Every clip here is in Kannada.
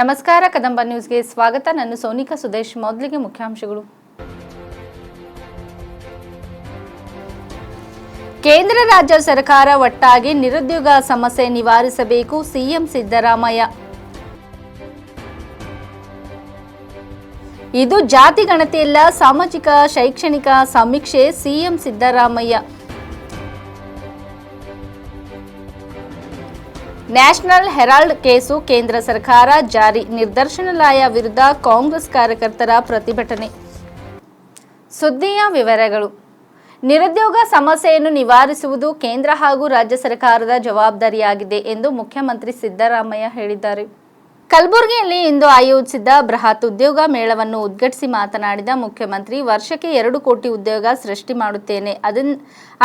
ನಮಸ್ಕಾರ, ಕದಂಬ ನ್ಯೂಸ್ಗೆ ಸ್ವಾಗತ. ನಾನು ಸೋನಿಕಾ ಸುದೇಶ್, ಮೊದಲಿಗೆ ಮುಖ್ಯಾಂಶಗಳು. ಕೇಂದ್ರ ರಾಜ್ಯ ಸರ್ಕಾರ ಒಟ್ಟಾಗಿ ನಿರುದ್ಯೋಗ ಸಮಸ್ಯೆ ನಿವಾರಿಸಬೇಕು, ಸಿಎಂ ಸಿದ್ದರಾಮಯ್ಯ. ಇದು ಜಾತಿ ಗಣತಿಯಲ್ಲ, ಸಾಮಾಜಿಕ, ಶೈಕ್ಷಣಿಕ ಸಮೀಕ್ಷೆ, CM Siddaramaiah. National herald case ಕೇಂದ್ರ ಸರ್ಕಾರ ಜಾರಿ ನಿರ್ದೇಶನಾಲಯ ವಿರುದ್ಧ ಕಾಂಗ್ರೆಸ್ ಕಾರ್ಯಕರ್ತರ ಪ್ರತಿಭಟನೆ. ಸುದ್ದಿಯ ವಿವರಗಳು. ನಿರುದ್ಯೋಗ ಸಮಸ್ಯೆಯನ್ನು ನಿವಾರಿಸುವುದು ಕೇಂದ್ರ ಹಾಗೂ ರಾಜ್ಯ ಸರ್ಕಾರದ ಜವಾಬ್ದಾರಿಯಾಗಿದೆ ಎಂದು ಮುಖ್ಯಮಂತ್ರಿ ಸಿದ್ದರಾಮಯ್ಯ ಹೇಳಿದ್ದಾರೆ. ಕಲಬುರಗಿಯಲ್ಲಿ ಇಂದು ಆಯೋಜಿಸಿದ್ದ ಬೃಹತ್ ಉದ್ಯೋಗ ಮೇಳವನ್ನು ಉದ್ಘಾಟಿಸಿ ಮಾತನಾಡಿದ ಮುಖ್ಯಮಂತ್ರಿ, ವರ್ಷಕ್ಕೆ ಎರಡು ಕೋಟಿ ಉದ್ಯೋಗ ಸೃಷ್ಟಿ ಮಾಡುತ್ತೇನೆ. ಅದನ್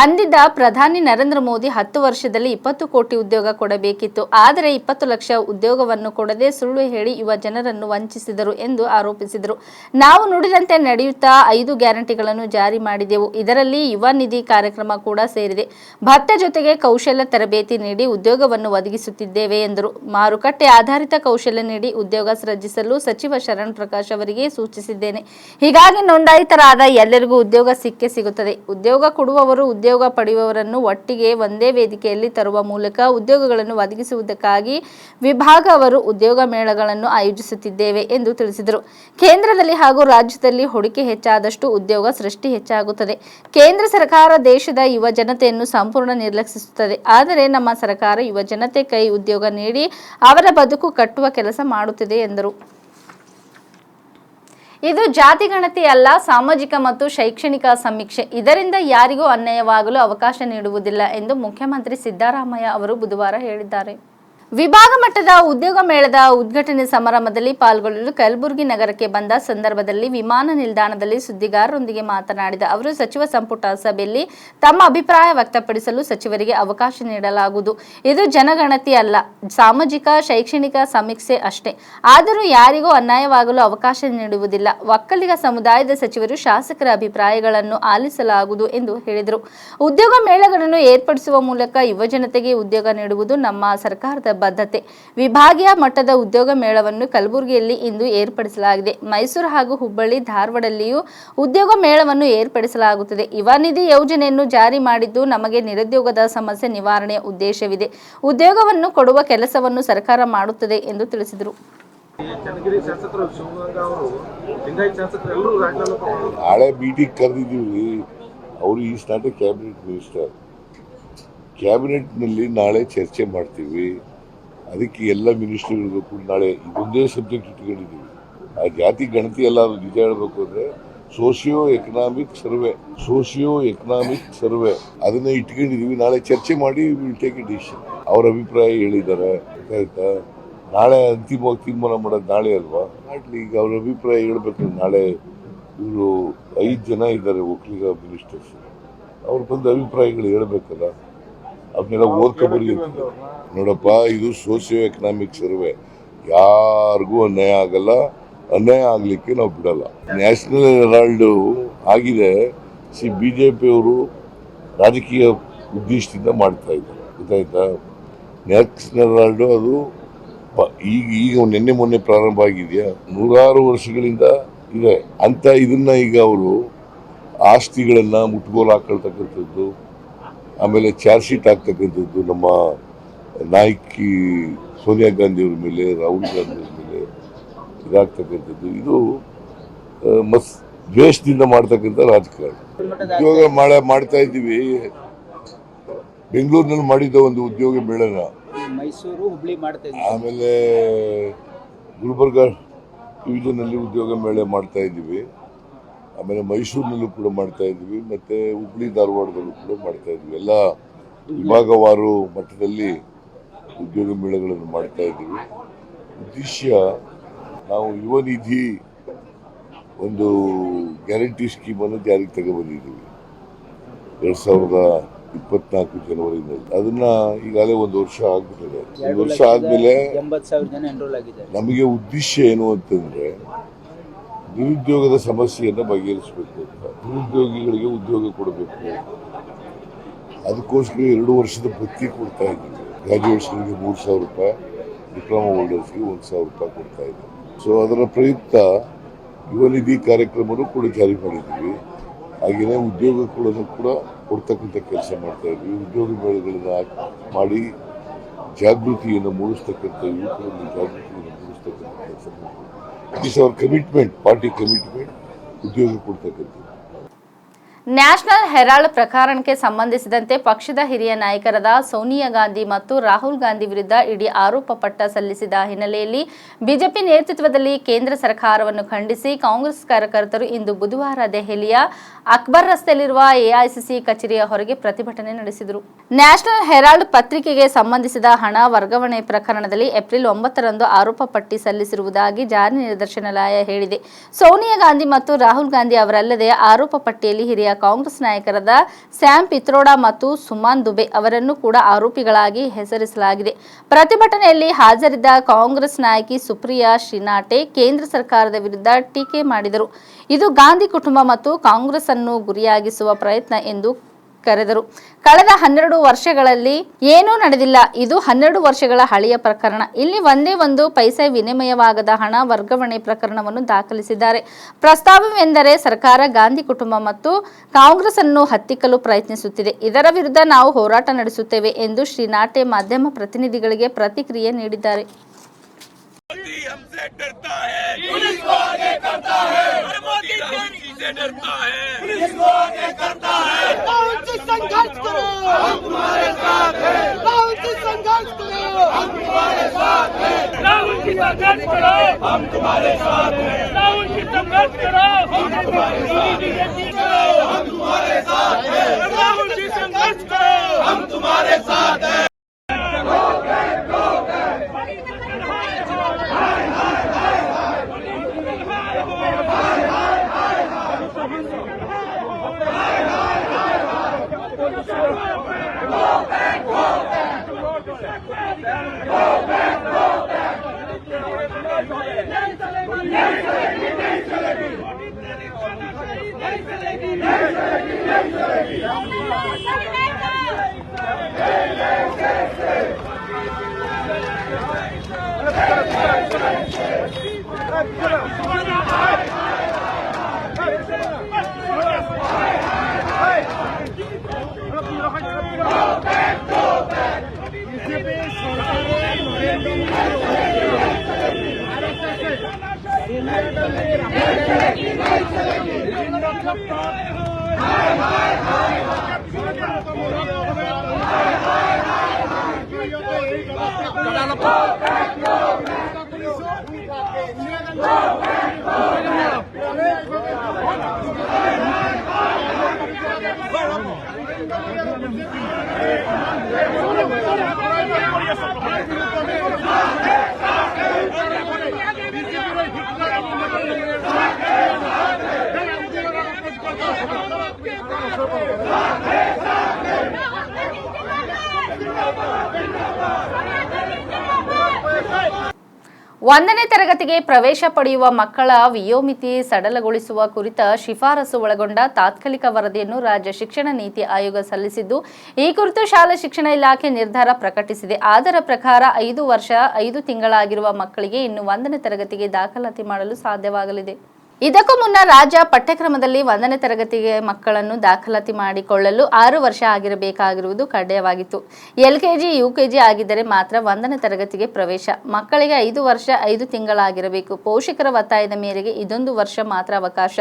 ಅಂದಿದ್ದ ಪ್ರಧಾನಿ ನರೇಂದ್ರ ಮೋದಿ ಹತ್ತು ವರ್ಷದಲ್ಲಿ ಇಪ್ಪತ್ತು ಕೋಟಿ ಉದ್ಯೋಗ ಕೊಡಬೇಕಿತ್ತು. ಆದರೆ ಇಪ್ಪತ್ತು ಲಕ್ಷ ಉದ್ಯೋಗವನ್ನು ಕೊಡದೆ ಸುಳ್ಳು ಹೇಳಿ ಯುವ ಜನರನ್ನು ವಂಚಿಸಿದರು ಎಂದು ಆರೋಪಿಸಿದರು. ನಾವು ನುಡಿದಂತೆ ನಡೆಯುತ್ತಾ ಐದು ಗ್ಯಾರಂಟಿಗಳನ್ನು ಜಾರಿ ಮಾಡಿದೆವು. ಇದರಲ್ಲಿ ಯುವ ನಿಧಿ ಕಾರ್ಯಕ್ರಮ ಕೂಡ ಸೇರಿದೆ. ಭತ್ತ ಜೊತೆಗೆ ಕೌಶಲ್ಯ ತರಬೇತಿ ನೀಡಿ ಉದ್ಯೋಗವನ್ನು ಒದಗಿಸುತ್ತಿದ್ದೇವೆ ಎಂದರು. ಮಾರುಕಟ್ಟೆ ಆಧಾರಿತ ಕೌಶಲ್ಯ ನೀಡಿ ಉದ್ಯೋಗ ಸೃಜಿಸಲು ಸಚಿವ ಶರಣ್ ಪ್ರಕಾಶ್ ಅವರಿಗೆ ಸೂಚಿಸಿದ್ದೇನೆ. ಹೀಗಾಗಿ ನೋಂದಾಯಿತರಾದ ಎಲ್ಲರಿಗೂ ಉದ್ಯೋಗ ಸಿಕ್ಕೇ ಸಿಗುತ್ತದೆ. ಉದ್ಯೋಗ ಕೊಡುವವರು ಉದ್ಯೋಗ ಪಡೆಯುವವರನ್ನು ಒಟ್ಟಿಗೆ ಒಂದೇ ವೇದಿಕೆಯಲ್ಲಿ ತರುವ ಮೂಲಕ ಉದ್ಯೋಗಗಳನ್ನು ಒದಗಿಸುವುದಕ್ಕಾಗಿ ವಿಭಾಗ ಅವರು ಉದ್ಯೋಗ ಮೇಳಗಳನ್ನು ಆಯೋಜಿಸುತ್ತಿದ್ದೇವೆ ಎಂದು ತಿಳಿಸಿದರು. ಕೇಂದ್ರದಲ್ಲಿ ಹಾಗೂ ರಾಜ್ಯದಲ್ಲಿ ಹೂಡಿಕೆ ಹೆಚ್ಚಾದಷ್ಟು ಉದ್ಯೋಗ ಸೃಷ್ಟಿ ಹೆಚ್ಚಾಗುತ್ತದೆ. ಕೇಂದ್ರ ಸರ್ಕಾರ ದೇಶದ ಯುವ ಜನತೆಯನ್ನು ಸಂಪೂರ್ಣ ನಿರ್ಲಕ್ಷಿಸುತ್ತದೆ. ಆದರೆ ನಮ್ಮ ಸರ್ಕಾರ ಯುವ ಜನತೆ ಕೈ ಉದ್ಯೋಗ ನೀಡಿ ಅವರ ಬದುಕು ಕಟ್ಟುವ ಕೆಲಸ ಮಾಡುತ್ತಿದೆ ಎಂದರು. ಇದು ಜಾತಿ ಗಣತಿ ಅಲ್ಲ, ಸಾಮಾಜಿಕ ಮತ್ತು ಶೈಕ್ಷಣಿಕ ಸಮೀಕ್ಷೆ. ಇದರಿಂದ ಯಾರಿಗೂ ಅನ್ಯಾಯವಾಗಲು ಅವಕಾಶ ನೀಡುವುದಿಲ್ಲ ಎಂದು ಮುಖ್ಯಮಂತ್ರಿ ಸಿದ್ದರಾಮಯ್ಯ ಅವರು ಬುಧವಾರ ಹೇಳಿದ್ದಾರೆ. ವಿಭಾಗ ಮಟ್ಟದ ಉದ್ಯೋಗ ಮೇಳದ ಉದ್ಘಾಟನೆ ಸಮಾರಂಭದಲ್ಲಿ ಪಾಲ್ಗೊಳ್ಳಲು ಕಲಬುರಗಿ ನಗರಕ್ಕೆ ಬಂದ ಸಂದರ್ಭದಲ್ಲಿ ವಿಮಾನ ನಿಲ್ದಾಣದಲ್ಲಿ ಸುದ್ದಿಗಾರರೊಂದಿಗೆ ಮಾತನಾಡಿದ ಅವರು, ಸಚಿವ ಸಂಪುಟ ಸಭೆಯಲ್ಲಿ ತಮ್ಮ ಅಭಿಪ್ರಾಯ ವ್ಯಕ್ತಪಡಿಸಲು ಸಚಿವರಿಗೆ ಅವಕಾಶ ನೀಡಲಾಗುವುದು. ಇದು ಜನಗಣತಿ ಅಲ್ಲ, ಸಾಮಾಜಿಕ, ಶೈಕ್ಷಣಿಕ ಸಮೀಕ್ಷೆ ಅಷ್ಟೇ. ಆದರೂ ಯಾರಿಗೂ ಅನ್ಯಾಯವಾಗಲು ಅವಕಾಶ ನೀಡುವುದಿಲ್ಲ. ಒಕ್ಕಲಿಗ ಸಮುದಾಯದ ಸಚಿವರು ಶಾಸಕರ ಅಭಿಪ್ರಾಯಗಳನ್ನು ಆಲಿಸಲಾಗುವುದು ಎಂದು ಹೇಳಿದರು. ಉದ್ಯೋಗ ಮೇಳಗಳನ್ನು ಏರ್ಪಡಿಸುವ ಮೂಲಕ ಯುವಜನತೆಗೆ ಉದ್ಯೋಗ ನೀಡುವುದು ನಮ್ಮ ಸರ್ಕಾರದ ಬದ್ಧತೆ. ವಿಭಾಗೀಯ ಮಟ್ಟದ ಉದ್ಯೋಗ ಮೇಳವನ್ನು ಕಲಬುರಗಿಯಲ್ಲಿ ಇಂದು ಏರ್ಪಡಿಸಲಾಗಿದೆ. ಮೈಸೂರು ಹಾಗೂ ಹುಬ್ಬಳ್ಳಿ ಧಾರವಾಡದಲ್ಲಿಯೂ ಉದ್ಯೋಗ ಮೇಳವನ್ನು ಏರ್ಪಡಿಸಲಾಗುತ್ತದೆ. ಯುವ ನಿಧಿ ಯೋಜನೆಯನ್ನು ಜಾರಿ ಮಾಡಿದ್ದು ನಮಗೆ ನಿರುದ್ಯೋಗದ ಸಮಸ್ಯೆ ನಿವಾರಣೆಯ ಉದ್ದೇಶವಿದೆ. ಉದ್ಯೋಗವನ್ನು ಕೊಡುವ ಕೆಲಸವನ್ನು ಸರ್ಕಾರ ಮಾಡುತ್ತದೆ ಎಂದು ತಿಳಿಸಿದರು. ನಾಳೆ ಮೀಟಿಂಗ್ ಕರೆದಿದ್ದೀವಿ. ಅವರು ಈ ನಾಟ್ ಎ ಕ್ಯಾಬಿನೆಟ್ ಮಿನಿಸ್ಟರ್. ಕ್ಯಾಬಿನೆಟ್ನಲ್ಲಿ ನಾಳೆ ಚರ್ಚೆ ಮಾಡ್ತೀವಿ. ಅದಕ್ಕೆ ಎಲ್ಲ ಮಿನಿಸ್ಟರ್ಗಳಿಗೂ ಕೂಡ ನಾಳೆ ಇದೊಂದೇ ಸಬ್ಜೆಕ್ಟ್ ಇಟ್ಕೊಂಡಿದ್ದೀವಿ. ಆ ಜಾತಿ, ಗಣತಿ ಎಲ್ಲ ನಿಜ ಹೇಳಬೇಕು ಅಂದರೆ socio economic survey socio economic survey. ಅದನ್ನ ಇಟ್ಕೊಂಡಿದ್ದೀವಿ. ನಾಳೆ ಚರ್ಚೆ ಮಾಡಿ ವಿಲ್ ಟೇಕ್ ಎ ಡಿಸಿಷನ್ ಅವ್ರ ಅಭಿಪ್ರಾಯ ಹೇಳಿದ್ದಾರೆ. ಗೊತ್ತಾಯ್ತಾ? ನಾಳೆ ಅಂತಿಮವಾಗಿ ತೀರ್ಮಾನ ಮಾಡೋದು ನಾಳೆ ಅಲ್ವಾ? ನಾಟ್ಲಿ ಈಗ ಅವ್ರ ಅಭಿಪ್ರಾಯ ಹೇಳ್ಬೇಕು ನಾಳೆ ಇವರು ಐದು ಜನ ಇದ್ದಾರೆ, ಒಕ್ಕಲಿಗ ಮಿನಿಸ್ಟರ್ಸ್. ಅವ್ರು ಬಂದು ಅಭಿಪ್ರಾಯಗಳು ಹೇಳ್ಬೇಕಲ್ಲ? ಅವನ್ನೆಲ್ಲ ಓದ್ಕೊಬರಿ ನೋಡಪ್ಪ ಇದು ಸೋಷಿಯೋ ಎಕನಾಮಿಕ್ ಸರ್ವೆ ಯಾರಿಗೂ ಅನ್ಯಾಯ ಆಗಲ್ಲ ಅನ್ಯಾಯ ಆಗಲಿಕ್ಕೆ ನಾವು ಬಿಡಲ್ಲ. ನ್ಯಾಷನಲ್ ಹೆರಾಲ್ಡು ಆಗಿದೆ. ಸಿ ಬಿ ಜೆ ಪಿಯವರು ರಾಜಕೀಯ ಉದ್ದೇಶದಿಂದ ಮಾಡ್ತಾ ಇದ್ದಾರೆ. ಗೊತ್ತಾಯ್ತಾ? ನ್ಯಾಷನಲ್ ಹೆರಾಲ್ಡ್ ಅದು ಈಗ ಈಗ ನಿನ್ನೆ ಮೊನ್ನೆ ಪ್ರಾರಂಭ ಆಗಿದೆಯಾ? ನೂರಾರು ವರ್ಷಗಳಿಂದ ಇದೆ. ಅಂತ ಇದನ್ನ ಈಗ ಅವರು ಆಸ್ತಿಗಳನ್ನ ಮುಟ್ಗೋಲು ಹಾಕೊಳ್ತಕ್ಕಂಥದ್ದು. ಆಮೇಲೆ ಚಾರ್ಜ್ ಶೀಟ್ ಆಗ್ತಕ್ಕಂಥದ್ದು ನಮ್ಮ ನಾಯಕಿ ಸೋನಿಯಾ ಗಾಂಧಿ ಅವ್ರ ಮೇಲೆ ರಾಹುಲ್ ಗಾಂಧಿ ಅವ್ರ ಮೇಲೆ ಇದಾಗ್ತಕ್ಕಂಥದ್ದು. ಇದು ಮಸ್ ದ್ವೇಷದಿಂದ ಮಾಡ್ತಕ್ಕಂಥ ರಾಜಕಾರಣ. ಉದ್ಯೋಗ ಮಾಡ ಮಾಡ್ತಾ ಇದ್ದೀವಿ. ಬೆಂಗಳೂರಿನಲ್ಲಿ ಮಾಡಿದ್ದ ಒಂದು ಉದ್ಯೋಗ ಮೇಳನ. ಮೈಸೂರು ಹುಬ್ಳಿ ಆಮೇಲೆ ಗುಲ್ಬರ್ಗ ಡಿವಿಷನಲ್ಲಿ ಉದ್ಯೋಗ ಮೇಳ ಮಾಡ್ತಾ ಇದ್ದೀವಿ. ಆಮೇಲೆ ಮೈಸೂರಿನಲ್ಲೂ ಕೂಡ ಮಾಡ್ತಾ ಇದ್ವಿ ಮತ್ತೆ ಹುಬ್ಳಿ ಧಾರವಾಡದಲ್ಲೂ ಕೂಡ ಮಾಡ್ತಾ ಇದ್ವಿ. ಎಲ್ಲ ವಿಭಾಗವಾರು ಮಟ್ಟದಲ್ಲಿ ಉದ್ಯೋಗ ಮೇಳಗಳನ್ನು ಮಾಡ್ತಾ ಇದ್ದೀವಿ ಉದ್ದೇಶ ನಾವು ಯುವ ನಿಧಿ ಒಂದು ಗ್ಯಾರಂಟಿ ಸ್ಕೀಮನ್ನು ಜಾರಿಗೆ ತಗೊಬಂದಿದ್ದೀವಿ. ಎರಡು ಸಾವಿರದ ಇಪ್ಪತ್ನಾಲ್ಕು ಜನವರಿನಲ್ಲಿ ಅದನ್ನ ಈಗಾಗಲೇ ಒಂದು ವರ್ಷ ಆಗ್ಬಿಟ್ಟಿದೆ. ಒಂದು ವರ್ಷ ಆದ್ಮೇಲೆ ನಮಗೆ ಉದ್ದೇಶ ಏನು ಅಂತಂದ್ರೆ ನಿರುದ್ಯೋಗದ ಸಮಸ್ಯೆಯನ್ನು ಬಗೆಹರಿಸಬೇಕು ಅಂತ. ನಿರುದ್ಯೋಗಿಗಳಿಗೆ ಉದ್ಯೋಗ ಕೊಡಬೇಕು. ಅದಕ್ಕೋಸ್ಕರ ಎರಡು ವರ್ಷದ ಭತ್ತಿ ಕೊಡ್ತಾ ಇದ್ದೀವಿ ಗ್ರಾಜುಯೇಟ್ಸ್ಗಳಿಗೆ ಮೂರು ಸಾವಿರ ರೂಪಾಯಿ ಡಿಪ್ಲೊಮಾ ಹೋಲ್ಡರ್ಸ್ಗೆ ಒಂದು ಸಾವಿರ ರೂಪಾಯಿ ಕೊಡ್ತಾ ಇದೆ ಸೊ ಅದರ ಪ್ರಯುಕ್ತ ಯುವ ನಿಧಿ ಕಾರ್ಯಕ್ರಮನೂ ಕೂಡ ಜಾರಿ ಮಾಡಿದ್ದೀವಿ. ಹಾಗೆಯೇ ಉದ್ಯೋಗಗಳನ್ನು ಕೂಡ ಕೊಡ್ತಕ್ಕಂಥ ಕೆಲಸ ಮಾಡ್ತಾ ಇದ್ವಿ ಉದ್ಯೋಗ ಮೇಳಗಳನ್ನ ಮಾಡಿ ಜಾಗೃತಿಯನ್ನು ಮೂಡಿಸ್ತಕ್ಕಂಥ ಯುವಕರನ್ನು ಜಾಗೃತಿಯನ್ನು ಮೂಡಿಸ್ತಕ್ಕಂಥ ಕೆಲಸ ಮಾಡ್ತೀವಿ. Is our commitment party commitment ಉದ್ಯೋಗ ಕೊಡ್ತಕ್ಕಂಥದ್ದು ನ್ಯಾಷನಲ್ ಹೆರಾಲ್ಡ್ ಪ್ರಕರಣಕ್ಕೆ ಸಂಬಂಧಿಸಿದಂತೆ ಪಕ್ಷದ ಹಿರಿಯ ನಾಯಕರಾದ ಸೋನಿಯಾ ಗಾಂಧಿ ಮತ್ತು ರಾಹುಲ್ ಗಾಂಧಿ ವಿರುದ್ಧ ಇಡೀ ಆರೋಪ ಪಟ್ಟ ಸಲ್ಲಿಸಿದ ಹಿನ್ನೆಲೆಯಲ್ಲಿ ಬಿಜೆಪಿ ನೇತೃತ್ವದಲ್ಲಿ ಕೇಂದ್ರ ಸರ್ಕಾರವನ್ನು ಖಂಡಿಸಿ ಕಾಂಗ್ರೆಸ್ ಕಾರ್ಯಕರ್ತರು ಇಂದು ಬುಧವಾರ ದೆಹಲಿಯ ಅಕ್ಬರ್ ರಸ್ತೆಯಲ್ಲಿರುವ ಎಐಸಿಸಿ ಕಚೇರಿಯ ಹೊರಗೆ ಪ್ರತಿಭಟನೆ ನಡೆಸಿದರು. ನ್ಯಾಷನಲ್ ಹೆರಾಲ್ಡ್ ಪತ್ರಿಕೆಗೆ ಸಂಬಂಧಿಸಿದ ಹಣ ವರ್ಗಾವಣೆ ಪ್ರಕರಣದಲ್ಲಿ ಏಪ್ರಿಲ್ ಒಂಬತ್ತರಂದು ಆರೋಪ ಪಟ್ಟಿ ಸಲ್ಲಿಸಿರುವುದಾಗಿ ಜಾರಿ ನಿರ್ದೇಶನಾಲಯ ಹೇಳಿದೆ. ಸೋನಿಯಾ ಗಾಂಧಿ ಮತ್ತು ರಾಹುಲ್ ಗಾಂಧಿ ಅವರಲ್ಲದೆ ಆರೋಪ ಪಟ್ಟಿಯಲ್ಲಿ ಹಿರಿಯ ಕಾಂಗ್ರೆಸ್ ನಾಯಕರಾದ ಸ್ಯಾಮ್ ಪಿತ್ರೋಡಾ ಮತ್ತು ಸುಮಾನ್ ದುಬೆ ಅವರನ್ನು ಕೂಡ ಆರೋಪಿಗಳಾಗಿ ಹೆಸರಿಸಲಾಗಿದೆ. ಪ್ರತಿಭಟನೆಯಲ್ಲಿ ಹಾಜರಿದ್ದ ಕಾಂಗ್ರೆಸ್ ನಾಯಕಿ ಸುಪ್ರಿಯಾ ಶ್ರೀನಾಟೆ ಕೇಂದ್ರ ಸರ್ಕಾರದ ವಿರುದ್ಧ ಟೀಕೆ ಮಾಡಿದರು. ಇದು ಗಾಂಧಿ ಕುಟುಂಬ ಮತ್ತು ಕಾಂಗ್ರೆಸ್ ಅನ್ನು ಗುರಿಯಾಗಿಸುವ ಪ್ರಯತ್ನ ಎಂದು ಕರೆದರು. ಕಳೆದ ಹನ್ನೆರಡು ವರ್ಷಗಳಲ್ಲಿ ಏನೂ ನಡೆದಿಲ್ಲ. ಇದು ಹನ್ನೆರಡು ವರ್ಷಗಳ ಹಳೆಯ ಪ್ರಕರಣ. ಇಲ್ಲಿ ಒಂದೇ ಒಂದು ಪೈಸೆ ವಿನಿಮಯವಾಗದ ಹಣ ವರ್ಗಾವಣೆ ಪ್ರಕರಣವನ್ನು ದಾಖಲಿಸಿದ್ದಾರೆ. ಪ್ರಸ್ತಾವವೆಂದರೆ ಸರ್ಕಾರ ಗಾಂಧಿ ಕುಟುಂಬ ಮತ್ತು ಕಾಂಗ್ರೆಸ್ ಅನ್ನು ಹತ್ತಿಕ್ಕಲು ಪ್ರಯತ್ನಿಸುತ್ತಿದೆ. ಇದರ ವಿರುದ್ಧ ನಾವು ಹೋರಾಟ ನಡೆಸುತ್ತೇವೆ ಎಂದು ಶ್ರೀನಾಟೆ ಮಾಧ್ಯಮ ಪ್ರತಿನಿಧಿಗಳಿಗೆ ಪ್ರತಿಕ್ರಿಯೆ ನೀಡಿದ್ದಾರೆ. मोदी हमसे डरता है। पुलिस को आगे करता है। हर मोदी राहुल से डरता है। पुलिस को आगे करता है। राहुल से संघर्ष करो। हम तुम्हारे साथ हैं। राहुल से संघर्ष करो। हम तुम्हारे साथ हैं। राहुल जी संघर्ष करो। हम तुम्हारे साथ हैं। राहुल जी संघर्ष करो। हम तुम्हारे साथ हैं। हम तुम्हारे साथ हैं। राहुल जी संघर्ष करो। हम तुम्हारे साथ Protect your Hey! ಒಂದನೇ ತರಗತಿಗೆ ಪ್ರವೇಶ ಪಡೆಯುವ ಮಕ್ಕಳ ವಿಯೋಮಿತಿ ಸಡಲಗೊಳಿಸುವ ಕುರಿತ ಶಿಫಾರಸು ಒಳಗೊಂಡ ತಾತ್ಕಾಲಿಕ ವರದಿಯನ್ನು ರಾಜ್ಯ ಶಿಕ್ಷಣ ನೀತಿ ಆಯೋಗ ಸಲ್ಲಿಸಿದ್ದು, ಈ ಕುರಿತು ಶಾಲಾ ಶಿಕ್ಷಣ ಇಲಾಖೆ ನಿರ್ಧಾರ ಪ್ರಕಟಿಸಿದೆ. ಅದರ ಪ್ರಕಾರ ಐದು ವರ್ಷ, ಐದು ತಿಂಗಳಾಗಿರುವ ಮಕ್ಕಳಿಗೆ ಇನ್ನು ಒಂದನೇ ತರಗತಿಗೆ ದಾಖಲಾತಿ ಮಾಡಲು ಸಾಧ್ಯವಾಗಲಿದೆ. ಇದಕ್ಕೂ ಮುನ್ನ ರಾಜ್ಯ ಪಠ್ಯಕ್ರಮದಲ್ಲಿ ಒಂದನೇ ತರಗತಿಗೆ ಮಕ್ಕಳನ್ನು ದಾಖಲಾತಿ ಮಾಡಿಕೊಳ್ಳಲು ಆರು ವರ್ಷ ಆಗಿರಬೇಕಾಗಿರುವುದು ಕಡ್ಡಾಯವಾಗಿತ್ತು. ಎಲ್ಕೆಜಿ ಯುಕೆಜಿ ಆಗಿದ್ದರೆ ಮಾತ್ರ ಒಂದನೇ ತರಗತಿಗೆ ಪ್ರವೇಶ. ಮಕ್ಕಳಿಗೆ ಐದು ವರ್ಷ, ಐದು ತಿಂಗಳಾಗಿರಬೇಕು. ಪೋಷಕರ ಒತ್ತಾಯದ ಮೇರೆಗೆ ಇದೊಂದು ವರ್ಷ ಮಾತ್ರ ಅವಕಾಶ.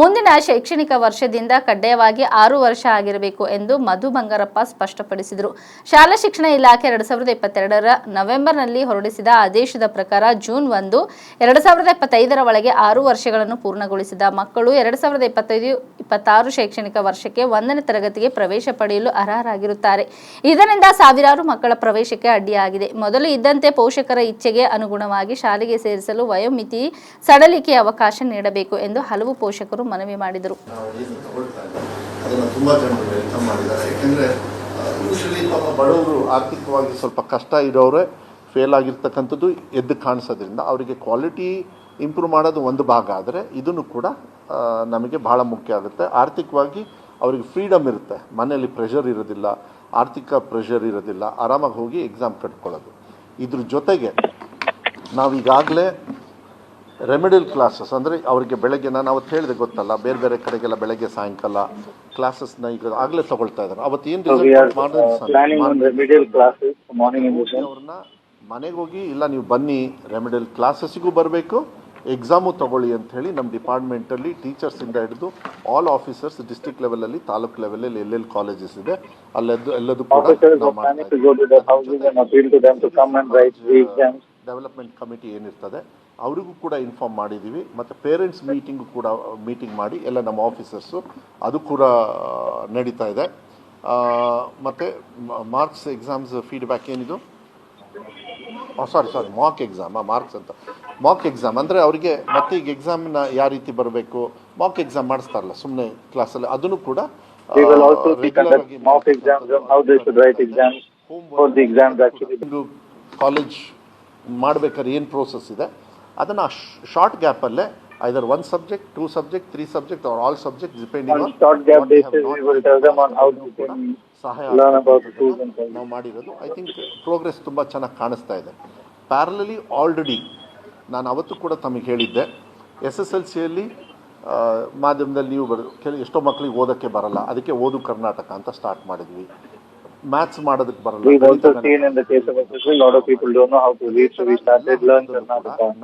ಮುಂದಿನ ಶೈಕ್ಷಣಿಕ ವರ್ಷದಿಂದ ಕಡ್ಡಾಯವಾಗಿ ಆರು ವರ್ಷ ಆಗಿರಬೇಕು ಎಂದು ಮಧು ಬಂಗಾರಪ್ಪ ಸ್ಪಷ್ಟಪಡಿಸಿದರು. ಶಾಲಾ ಶಿಕ್ಷಣ ಇಲಾಖೆ ಎರಡ್ ಸಾವಿರದ ಇಪ್ಪತ್ತೆರಡರ ನವೆಂಬರ್ನಲ್ಲಿ ಹೊರಡಿಸಿದ ಆದೇಶದ ಪ್ರಕಾರ ಜೂನ್ ಒಂದು, ಎರಡ್ ಸಾವಿರದ ಇಪ್ಪತ್ತೈದರ ಒಳಗೆ ಆರು ವರ್ಷಗಳನ್ನು ಪೂರ್ಣಗೊಳಿಸಿದ ಮಕ್ಕಳು ಎರಡ್ ಸಾವಿರದ ಇಪ್ಪತ್ತೈದು, ಇಪ್ಪತ್ತಾರು ಶೈಕ್ಷಣಿಕ ವರ್ಷಕ್ಕೆ ಒಂದನೇ ತರಗತಿಗೆ ಪ್ರವೇಶ ಪಡೆಯಲು ಅರ್ಹರಾಗಿರುತ್ತಾರೆ. ಇದರಿಂದ ಸಾವಿರಾರು ಮಕ್ಕಳ ಪ್ರವೇಶಕ್ಕೆ ಅಡ್ಡಿಯಾಗಿದೆ. ಮೊದಲು ಇದ್ದಂತೆ ಪೋಷಕರ ಇಚ್ಛೆಗೆ ಅನುಗುಣವಾಗಿ ಶಾಲೆಗೆ ಸೇರಿಸಲು ವಯೋಮಿತಿ ಸಡಲಿಕೆ ಅವಕಾಶ ನೀಡಬೇಕು ಎಂದು ಹಲವು ಪೋಷಕರು ಮನವಿ ಮಾಡಿದರು. ಬಡವರು ಆರ್ಥಿಕವಾಗಿ ಸ್ವಲ್ಪ ಕಷ್ಟ ಇರೋರೇ ಫೇಲ್ ಆಗಿರ್ತಕ್ಕಂಥದ್ದು ಎದ್ದು ಕಾಣಿಸೋದ್ರಿಂದ ಅವರಿಗೆ ಕ್ವಾಲಿಟಿ ಇಂಪ್ರೂವ್ ಮಾಡೋದು ಒಂದು ಭಾಗ. ಆದರೆ ಇದನ್ನು ಕೂಡ ನಮಗೆ ಬಹಳ ಮುಖ್ಯ ಆಗುತ್ತೆ. ಆರ್ಥಿಕವಾಗಿ ಅವರಿಗೆ ಫ್ರೀಡಮ್ ಇರುತ್ತೆ. ಮನೆಯಲ್ಲಿ ಪ್ರೆಷರ್ ಇರೋದಿಲ್ಲ ಆರ್ಥಿಕ ಪ್ರೆಷರ್ ಇರೋದಿಲ್ಲ. ಆರಾಮಾಗಿ ಹೋಗಿ ಎಕ್ಸಾಮ್ ಕಟ್ಕೊಳ್ಳೋದು. ಇದ್ರ ಜೊತೆಗೆ ನಾವೀಗಾಗಲೇ ರೆಮಿಡಿಯಲ್ ಕ್ಲಾಸಸ್ ಅಂದರೆ ಅವರಿಗೆ ಬೆಳಗ್ಗೆ ನಾನು ಅವತ್ತು ಹೇಳಿದೆ ಗೊತ್ತಲ್ಲ ಬೇರೆ ಬೇರೆ ಕಡೆಗೆಲ್ಲ ಬೆಳಗ್ಗೆ ಸಾಯಂಕಾಲ ಕ್ಲಾಸಸ್ನ ಈಗ ಆಗಲೇ ತಗೊಳ್ತಾ ಇದ್ದಾರೆ. ಅವತ್ತು ಏನು are uh. ಅವ್ರನ್ನ ಮನೆಗೆ ಹೋಗಿ ಇಲ್ಲ ನೀವು ಬನ್ನಿ ರೆಮಿಡಿಯಲ್ ಕ್ಲಾಸಸ್ಸಿಗೂ ಬರಬೇಕು. ಎಕ್ಸಾಮು ತಗೊಳ್ಳಿ ಅಂತ ಹೇಳಿ ನಮ್ಮ ಡಿಪಾರ್ಟ್ಮೆಂಟಲ್ಲಿ ಟೀಚರ್ಸಿಂದ ಹಿಡಿದು ಆಲ್ ಆಫೀಸರ್ಸ್ ಡಿಸ್ಟಿಕ್ ಲೆವೆಲಲ್ಲಿ ತಾಲೂಕ್ ಲೆವೆಲಲ್ಲಿ ಎಲ್ಲೆಲ್ಲಿ ಕಾಲೇಜಸ್ ಇದೆ ಅಲ್ಲದ್ದು ಎಲ್ಲದೂ ಕೂಡ. ಡೆವಲಪ್ಮೆಂಟ್ ಕಮಿಟಿ ಏನಿರ್ತದೆ ಅವರಿಗೂ ಕೂಡ ಇನ್ಫಾರ್ಮ್ ಮಾಡಿದ್ದೀವಿ. ಮತ್ತು ಪೇರೆಂಟ್ಸ್ ಮೀಟಿಂಗ್ ಕೂಡ ಮೀಟಿಂಗ್ ಮಾಡಿ ಎಲ್ಲ ನಮ್ಮ ಆಫೀಸರ್ಸು ಅದು ಕೂಡ ನಡೀತಾ ಇದೆ. ಮತ್ತು ಮಾರ್ಕ್ಸ್ ಎಕ್ಸಾಮ್ಸ್ ಫೀಡ್ಬ್ಯಾಕ್ ಏನಿದು? Sorry sorry mark exam marks ಅಂತ. ಮಾಕ್ ಎಕ್ಸಾಮ್ ಅಂದರೆ ಅವರಿಗೆ ಮತ್ತೆ ಈಗ ಎಕ್ಸಾಮ್ನ ಯಾವ ರೀತಿ ಬರಬೇಕು? ಮಾಕ್ ಎಕ್ಸಾಮ್ ಮಾಡಿಸ್ತಾರಲ್ಲ ಸುಮ್ಮನೆ ಕ್ಲಾಸಲ್ಲಿ ಅದನ್ನು ಕೂಡ ಕಾಲೇಜ್ ಮಾಡಬೇಕಾದ್ರೆ ಏನು ಪ್ರೋಸೆಸ್ ಇದೆ? ಅದನ್ನು short ಗ್ಯಾಪಲ್ಲೇ either one subject two subject three subject or all subject depending ಸಹಾಯ. ನಾವು ಮಾಡಿರೋದು. ಐ ಥಿಂಕ್ ಪ್ರೋಗ್ರೆಸ್ ತುಂಬ ಚೆನ್ನಾಗಿ ಕಾಣಿಸ್ತಾ ಇದೆ. ಪ್ಯಾರಲಲಿ ಆಲ್ರೆಡಿ ನಾನು ಅವತ್ತು ಕೂಡ ತಮಗೆ ಹೇಳಿದ್ದೆ. ಎಸ್ ಎಸ್ ಎಲ್ ಸಿಯಲ್ಲಿ ಮಾಧ್ಯಮದಲ್ಲಿ ನೀವು ಬರ ಕೆಲ ಎಷ್ಟೋ ಮಕ್ಕಳಿಗೆ ಓದೋಕ್ಕೆ ಬರಲ್ಲ. ಅದಕ್ಕೆ ಓದು ಕರ್ನಾಟಕ ಅಂತ ಸ್ಟಾರ್ಟ್ ಮಾಡಿದ್ವಿ. ಮ್ಯಾಥ್ಸ್ ಮಾಡೋದಕ್ಕೆ ಬರಲ್ಲ.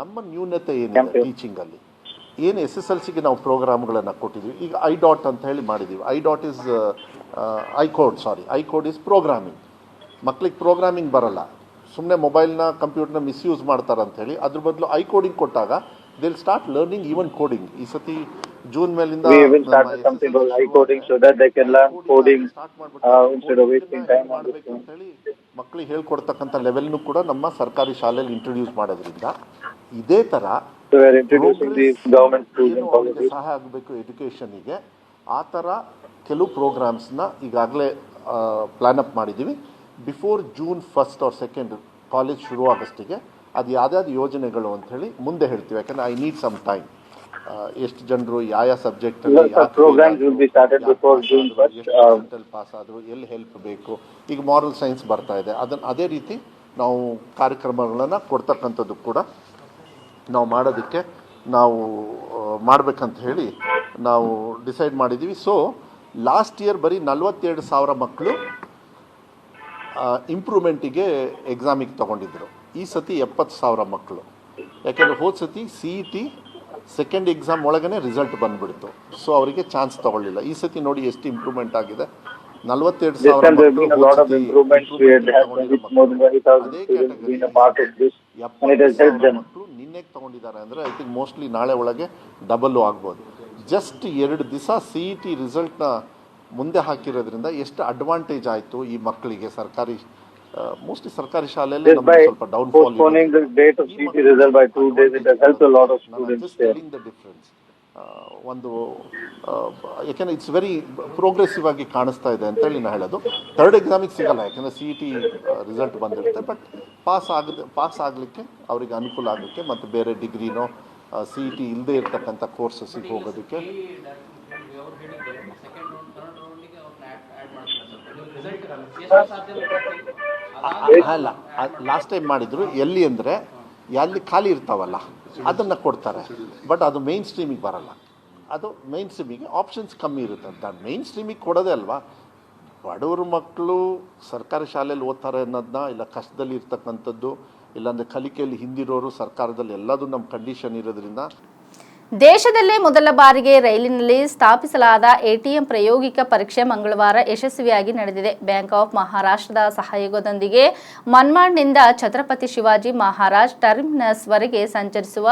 ನಮ್ಮ ನ್ಯೂನತೆ ಏನಿದೆ ಟೀಚಿಂಗ್ ಅಲ್ಲಿ? ಏನು ಎಸ್ ಎಸ್ ಎಲ್ ಸಿಗೆ ನಾವು ಪ್ರೋಗ್ರಾಮ್ಗಳನ್ನು ಕೊಟ್ಟಿದ್ವಿ? ಈಗ ಐ ಡಾಟ್ ಅಂತ ಹೇಳಿ ಮಾಡಿದ್ದೀವಿ I dot is I code sorry I code is programming ಮಕ್ಕಳಿಗೆ ಪ್ರೋಗ್ರಾಮಿಂಗ್ ಬರಲ್ಲ. ಸುಮ್ಮನೆ ಮೊಬೈಲ್ನ ಕಂಪ್ಯೂಟರ್ನ ಮಿಸ್ಯೂಸ್ ಮಾಡ್ತಾರೆ ಅಂತ ಹೇಳಿ ಅದ್ರ ಬದಲು ಐ ಕೋಡಿಂಗ್ ಕೊಟ್ಟಾಗ ದಿಲ್ ಸ್ಟಾರ್ಟ್ ಲರ್ನಿಂಗ್ ಈವನ್ ಕೋಡಿಂಗ್ ಈ ಸತಿ ಜೂನ್ ಮೇಲಿಂದ uh, ಮಕ್ಕಳಿಗೆ ಹೇಳ್ಕೊಡ್ತಕ್ಕಂಥ ಲೆವೆಲ್ನು ಕೂಡ ನಮ್ಮ ಸರ್ಕಾರಿ ಶಾಲೆಯಲ್ಲಿ ಇಂಟ್ರೊಡ್ಯೂಸ್ ಮಾಡೋದ್ರಿಂದ ಇದೇ ತರ. ಸಹಾಯ ಆಗಬೇಕು ಎಜುಕೇಷನಿಗೆ ಆ ಥರ ಕೆಲವು ಪ್ರೋಗ್ರಾಮ್ಸ್ನ ಈಗಾಗಲೇ ಪ್ಲಾನ್ ಅಪ್ ಮಾಡಿದ್ದೀವಿ before June first or second college ಶುರು ಆಗಸ್ಟಿಗೆ ಅದು ಯಾವ್ದಾವ್ದು ಯೋಜನೆಗಳು ಅಂತ ಹೇಳಿ ಮುಂದೆ ಹೇಳ್ತೀವಿ. ಯಾಕಂದ್ರೆ ಐ ನೀಡ್ ಸಮ್ ಟೈಮ್ ಎಷ್ಟು ಜನರು ಯಾವ. Uh, ಪಾಸ್ ಆದ್ರು ಎಲ್ಲಿ ಹೆಲ್ಪ್ ಬೇಕು ಈಗ ಮಾರಲ್ ಸೈನ್ಸ್ ಬರ್ತಾ ಇದೆ. ಅದನ್ನು ಅದೇ ರೀತಿ ನಾವು ಕಾರ್ಯಕ್ರಮಗಳನ್ನು ಕೊಡ್ತಕ್ಕಂಥದ್ದು ಕೂಡ ನಾವು ಮಾಡೋದಕ್ಕೆ ನಾವು ಮಾಡ್ಬೇಕಂತ ಹೇಳಿ ನಾವು ಡಿಸೈಡ್ ಮಾಡಿದ್ದೀವಿ ಸೊ ಲಾಸ್ಟ್ ಇಯರ್ ಬರೀ ನಲ್ವತ್ತೆರಡು ಸಾವಿರ ಮಕ್ಕಳು ಇಂಪ್ರೂವ್ಮೆಂಟಿಗೆ ಎಕ್ಸಾಮಿಗೆ ತಗೊಂಡಿದ್ರು ಈ ಸತಿ ಎಪ್ಪತ್ತು ಸಾವಿರ ಮಕ್ಕಳು ಯಾಕೆಂದರೆ ಹೋದ ಸತಿ C E T second exam ಒಳಗೇ ರಿಸಲ್ಟ್ ಬಂದ್ಬಿಡ್ತು ಸೊ ಅವರಿಗೆ ಚಾನ್ಸ್ ತಗೊಳ್ಳಿಲ್ಲ ಈ ಸತಿ ನೋಡಿ ಎಷ್ಟು ಇಂಪ್ರೂವ್ಮೆಂಟ್ ಆಗಿದೆ ನಲವತ್ತೆರಡು ಸಾವಿರ ಮಕ್ಕಳು ನಿನ್ನೆ a ಹೋದ್ lot of ಸತಿ improvements. We had had ತಗೊಂಡಿರೋ more than ಮಕ್ಕಳು. 20,000 ಅದೇ students category being a part of this and it has helped them. ಮಕ್ಕಳು ನಿನ್ನೆಗೆ ತಗೊಂಡಿದ್ದಾರೆ ಅಂದರೆ ಐ ಥಿಂಕ್ ಮೋಸ್ಟ್ಲಿ ನಾಳೆ ಒಳಗೆ ಡಬಲ್ಲು ಆಗ್ಬೋದು ಜಸ್ಟ್ ಎರಡು ದಿವಸ ಸಿ ಇ ಟಿ ರಿಸಲ್ಟ್ನ ಮುಂದೆ ಹಾಕಿರೋದ್ರಿಂದ ಎಷ್ಟು ಅಡ್ವಾಂಟೇಜ್ ಆಯಿತು ಈ ಮಕ್ಕಳಿಗೆ ಸರ್ಕಾರಿ ಮೋಸ್ಟ್ಲಿ ಸರ್ಕಾರಿ ಶಾಲೆಯಲ್ಲಿ ನಮಗೆ ಸ್ವಲ್ಪ ಡೌನ್ ಫಾಲ್. ಡಿಫ್ರೆನ್ಸ್ ಒಂದು ಯಾಕೆಂದ್ರೆ ಇಟ್ಸ್ ವೆರಿ ಪ್ರೋಗ್ರೆಸಿವ್ ಆಗಿ ಕಾಣಿಸ್ತಾ ಇದೆ ಅಂತ ಹೇಳಿ ನಾನು ಹೇಳೋದು. ಥರ್ಡ್ ಎಕ್ಸಾಮಿಗೆ ಸಿಗಲ್ಲ ಯಾಕೆಂದ್ರೆ ಸಿ ಇ ಟಿ ರಿಸಲ್ಟ್ ಬಂದಿರುತ್ತೆ ಬಟ್ ಪಾಸ್ ಆಗದೆ ಪಾಸ್ ಆಗಲಿಕ್ಕೆ ಅವರಿಗೆ ಅನುಕೂಲ ಆಗಲಿಕ್ಕೆ ಮತ್ತು ಬೇರೆ ಡಿಗ್ರಿನೋ ಸಿ ಇ ಟಿ ಇಲ್ಲದೆ ಇರ್ತಕ್ಕಂಥ ಕೋರ್ಸಸ್ಸಿಗೆ ಹೋಗೋದಕ್ಕೆ ಅಲ್ಲ ಲಾಸ್ಟ್ ಟೈಮ್ ಮಾಡಿದ್ರು ಎಲ್ಲಿ ಅಂದರೆ ಎಲ್ಲಿ ಖಾಲಿ ಇರ್ತಾವಲ್ಲ ಅದನ್ನು ಕೊಡ್ತಾರೆ. ಬಟ್ ಅದು ಮೇನ್ ಸ್ಟ್ರೀಮಿಗೆ ಬರಲ್ಲ. ಅದು ಮೇನ್ ಸ್ಟ್ರೀಮಿಗೆ ಆಪ್ಷನ್ಸ್ ಕಮ್ಮಿ ಇರುತ್ತೆ ಅಂತ. ಮೇನ್ ಸ್ಟ್ರೀಮಿಗೆ ಕೊಡೋದೇ ಅಲ್ವಾ? ಬಡವ್ರ ಮಕ್ಕಳು ಸರ್ಕಾರಿ ಶಾಲೆಯಲ್ಲಿ ಓದ್ತಾರೆ ಅನ್ನೋದನ್ನ ಇಲ್ಲ ಕಷ್ಟದಲ್ಲಿ ಇರ್ತಕ್ಕಂಥದ್ದು ಇಲ್ಲಾಂದರೆ ಕಲಿಕೆಯಲ್ಲಿ ಹಿಂದಿರೋರು ಸರ್ಕಾರದಲ್ಲಿ ಎಲ್ಲದೂ ನಮ್ಮ ಕಂಡೀಷನ್ ಇರೋದ್ರಿಂದ ದೇಶದಲ್ಲೇ ಮೊದಲ ಬಾರಿಗೆ ರೈಲಿನಲ್ಲಿ ಸ್ಥಾಪಿಸಲಾದ ಎಟಿಎಂ ಪ್ರಾಯೋಗಿಕ ಪರೀಕ್ಷೆ ಮಂಗಳವಾರ ಯಶಸ್ವಿಯಾಗಿ ನಡೆದಿದೆ. ಬ್ಯಾಂಕ್ ಆಫ್ ಮಹಾರಾಷ್ಟ್ರದ ಸಹಯೋಗದೊಂದಿಗೆ ಮನ್ಮಾಡ್ನಿಂದ ಛತ್ರಪತಿ ಶಿವಾಜಿ ಮಹಾರಾಜ್ ಟರ್ಮಿನಸ್ವರೆಗೆ ಸಂಚರಿಸುವ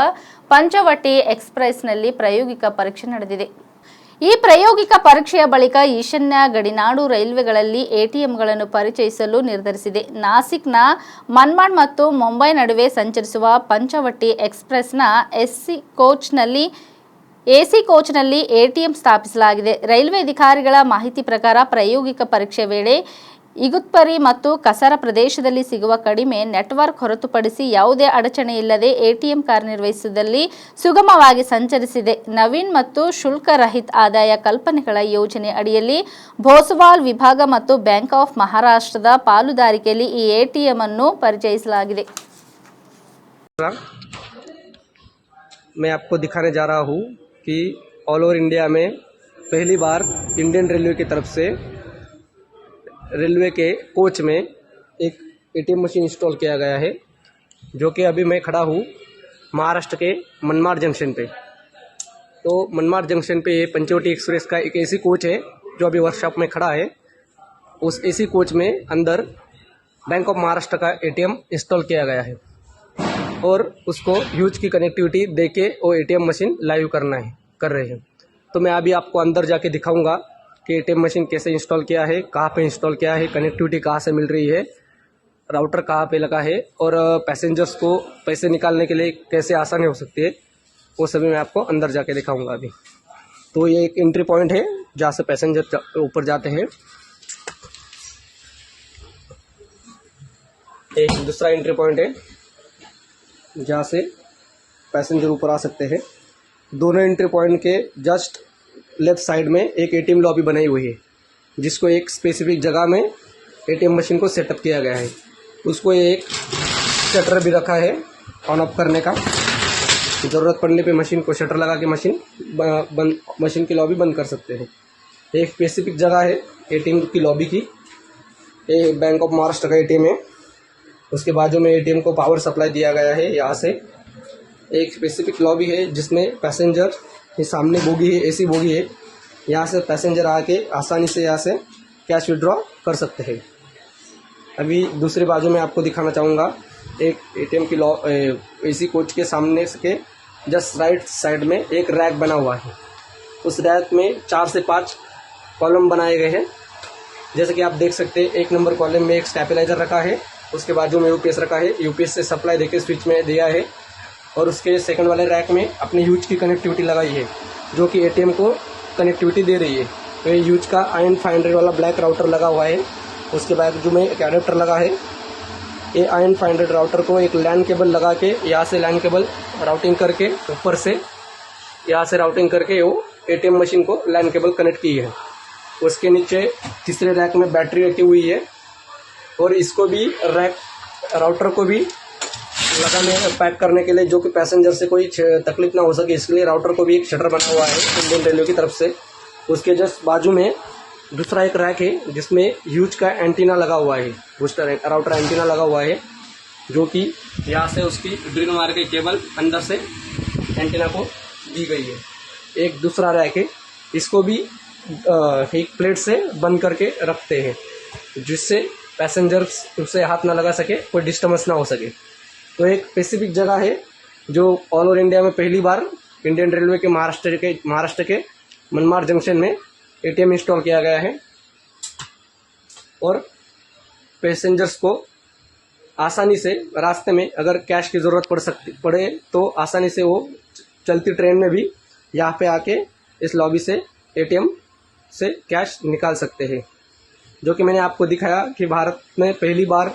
ಪಂಚವಟಿ ಎಕ್ಸ್ಪ್ರೆಸ್ನಲ್ಲಿ ಪ್ರಾಯೋಗಿಕ ಪರೀಕ್ಷೆ ನಡೆದಿದೆ. ಈ ಪ್ರಾಯೋಗಿಕ ಪರೀಕ್ಷೆಯ ಬಳಿಕ ಈಶಾನ್ಯ, ಗಡಿನಾಡು ರೈಲ್ವೆಗಳಲ್ಲಿ ಎಟಿಎಂಗಳನ್ನು ಪರಿಚಯಿಸಲು ನಿರ್ಧರಿಸಿದೆ. ನಾಸಿಕ್ನ ಮನ್ಮಾಡ್ ಮತ್ತು ಮುಂಬೈ ನಡುವೆ ಸಂಚರಿಸುವ ಪಂಚವಟ್ಟಿ ಎಕ್ಸ್ಪ್ರೆಸ್ನ ಎಸ್ಸಿ ಕೋಚ್ನಲ್ಲಿ ಎಸಿ ಕೋಚ್ನಲ್ಲಿ ಎಟಿಎಂ ಸ್ಥಾಪಿಸಲಾಗಿದೆ. ರೈಲ್ವೆ ಅಧಿಕಾರಿಗಳ ಮಾಹಿತಿ ಪ್ರಕಾರ ಪ್ರಾಯೋಗಿಕ ಪರೀಕ್ಷೆ ವೇಳೆ ಇಗುತ್ಪರಿ ಮತ್ತು ಕಸರ ಪ್ರದೇಶದಲ್ಲಿ ಸಿಗುವ ಕಡಿಮೆ ನೆಟ್ವರ್ಕ್ ಹೊರತುಪಡಿಸಿ ಯಾವುದೇ ಅಡಚಣೆ ಇಲ್ಲದೆ ಎಟಿಎಂ ಕಾರ್ಯನಿರ್ವಹಿಸುವುದಲ್ಲಿ ಸುಗಮವಾಗಿ ಸಂಚರಿಸಿದೆ. ನವೀನ್ ಮತ್ತು ಶುಲ್ಕರಹಿತ ಆದಾಯ ಕಲ್ಪನೆಗಳ ಯೋಜನೆ ಅಡಿಯಲ್ಲಿ ಭೋಸವಾಲ್ ವಿಭಾಗ ಮತ್ತು ಬ್ಯಾಂಕ್ ಆಫ್ ಮಹಾರಾಷ್ಟ್ರದ ಪಾಲುದಾರಿಕೆಯಲ್ಲಿ ಈ ಎಟಿಎಂ ಅನ್ನು ಪರಿಚಯಿಸಲಾಗಿದೆ. मैं रेलवे की कोच में एक एटीएम मशीन इंस्टॉल किया गया है, जो कि अभी मैं खड़ा हूँ महाराष्ट्र के मनमाड़ जंक्शन पे। तो मनमाड़ जंक्शन पे ये पंचवटी एक्सप्रेस का एक एसी कोच है, जो अभी वर्कशॉप में खड़ा है। उस एसी कोच में अंदर बैंक ऑफ़ महाराष्ट्र का एटीएम इंस्टॉल किया गया है और उसको यूज़ की कनेक्टिविटी दे के वो एटीएम मशीन लाइव करना है, कर रहे हैं। तो मैं अभी आपको अंदर जाके दिखाऊँगा कि एटीएम मशीन कैसे इंस्टॉल किया है, कहाँ पे इंस्टॉल किया है कनेक्टिविटी कहाँ से मिल रही है राउटर कहाँ पे लगा है और पैसेंजर्स को पैसे निकालने के लिए कैसे आसानी हो सकती है, वो सभी मैं आपको अंदर जाके दिखाऊँगा अभी। तो ये एक एंट्री पॉइंट है, जहाँ से पैसेंजर ऊपर जाते हैं। एक दूसरा एंट्री पॉइंट है, जहाँ से पैसेंजर ऊपर आ सकते हैं। दोनों एंट्री पॉइंट के जस्ट लेफ़्ट साइड में एक एटीएम लॉबी बनाई हुई है, जिसको एक स्पेसिफिक जगह में एटीएम मशीन को सेटअप किया गया है। उसको एक शटर भी रखा है ऑन ऑफ़ करने का। ज़रूरत पड़ने पे मशीन को शटर लगा के मशीन बंद मशीन की लॉबी बंद कर सकते हैं। एक स्पेसिफिक जगह है एटीएम की लॉबी की। ये बैंक ऑफ़ महाराष्ट्र का एटीएम है। उसके बाजू में एटीएम को पावर सप्लाई दिया गया है यहाँ से। एक स्पेसिफिक लॉबी है जिसमें पैसेंजर ये सामने बोगी है, एसी बोगी है। यहाँ से पैसेंजर आके आसानी से यहाँ से कैश विड्रॉ कर सकते हैं। अभी दूसरे बाजू में आपको दिखाना चाहूँगा, एक एटीएम की लॉ एसी कोच के सामने के जस्ट राइट साइड में एक रैक बना हुआ है। उस रैक में चार से पाँच कॉलम बनाए गए हैं। जैसे कि आप देख सकते हैं, एक नंबर कॉलम में एक स्टेपलाइजर रखा है, उसके बाजू में यूपीएस रखा है। यूपीएस से सप्लाई देके स्विच में दिया है। और उसके सेकंड वाले रैक में अपने यूज़ की कनेक्टिविटी लगाई है, जो कि एटीएम को कनेक्टिविटी दे रही है। तो ये यूज़ का आयन फाइव हंड्रेड वाला ब्लैक राउटर लगा हुआ है। उसके बाजू में एक एडेप्टर लगा है, ये आयन फाइव हंड्रेड राउटर को एक लैन केबल लगा के यहाँ से लैन केबल राउटिंग करके ऊपर से यहाँ से राउटिंग करके वो एटीएम मशीन को लैन केबल कनेक्ट की है। उसके नीचे तीसरे रैक में बैटरी रखी हुई है और इसको भी रैक राउटर को भी लगाने पैक करने के लिए, जो कि पैसेंजर से कोई तकलीफ़ ना हो सके इसके लिए राउटर को भी एक शटर बना हुआ है, इंडियन रेलवे की तरफ़ से। उसके जस्ट बाजू में दूसरा एक रैक है, जिसमें यूज़ का एंटीना लगा हुआ है, बूस्टर राउटर एंटीना लगा हुआ है, जो कि यहाँ से उसकी ड्रिल मार के केबल अंदर से एंटीना को दी गई है। एक दूसरा रैक है, इसको भी एक प्लेट से बंद करके रखते हैं, जिससे पैसेंजर्स उससे हाथ ना लगा सके, कोई डिस्टर्बेंस ना हो सके। तो एक स्पेसिफिक जगह है जो ऑल ओवर इंडिया में पहली बार इंडियन रेलवे के महाराष्ट्र के महाराष्ट्र के मनमार जंक्शन में एटीएम इंस्टॉल किया गया है। और पैसेंजर्स को आसानी से रास्ते में अगर कैश की ज़रूरत पड़ सकती, पड़े तो आसानी से वो चलती ट्रेन में भी यहाँ पे आके इस लॉबी से एटीएम से कैश निकाल सकते हैं। जो कि मैंने आपको दिखाया कि भारत में पहली बार